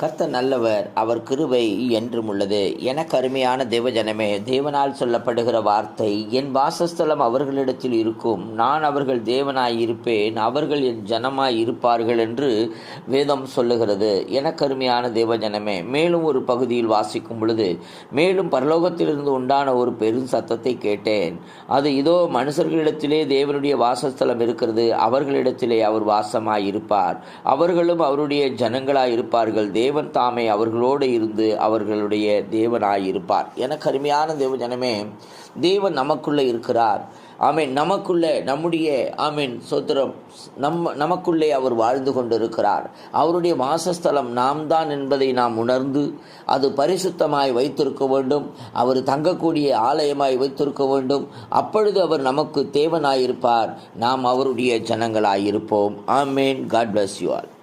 கர்த்த நல்லவர் அவர் கிருபை என்றும் உள்ளது. எனக்கு அருமையான தேவஜனமே தேவனால் சொல்லப்படுகிற வார்த்தை என் வாசஸ்தலம் அவர்களிடத்தில் இருக்கும். நான் அவர்கள் தேவனாய் இருப்பேன் அவர்கள் என் ஜனமாய் இருப்பார்கள் என்று வேதம் சொல்லுகிறது. எனக்கு அருமையான தேவஜனமே மேலும் ஒரு பகுதியில் வாசிக்கும் பொழுது மேலும் பரலோகத்திலிருந்து உண்டான ஒரு பெரும் சத்தத்தை கேட்டேன். அது இதோ மனுஷர்களிடத்திலே தேவனுடைய வாசஸ்தலம் இருக்கிறது அவர்களிடத்திலே அவர் வாசமாய் இருப்பார் அவர்களும் அவருடைய ஜனங்களாய் இருப்பார்கள் தேவன் தாமே அவர்களோடு இருந்து அவர்களுடைய தேவனாயிருப்பார். எனக்கு அருமையான தேவ ஜனமே தேவன் நமக்குள்ளே இருக்கிறார். ஆமீன் நமக்குள்ளே நம்முடைய ஆமீன் சோத்திரம் நம்ம நமக்குள்ளே அவர் வாழ்ந்து கொண்டிருக்கிறார். அவருடைய வாசஸ்தலம் நாம் தான் என்பதை நாம் உணர்ந்து அது பரிசுத்தமாய் வைத்திருக்க வேண்டும். அவர் தங்கக்கூடிய ஆலயமாய் வைத்திருக்க வேண்டும். அப்பொழுது அவர் நமக்கு தேவனாயிருப்பார். நாம் அவருடைய ஜனங்களாயிருப்போம். ஆமேன். God bless you all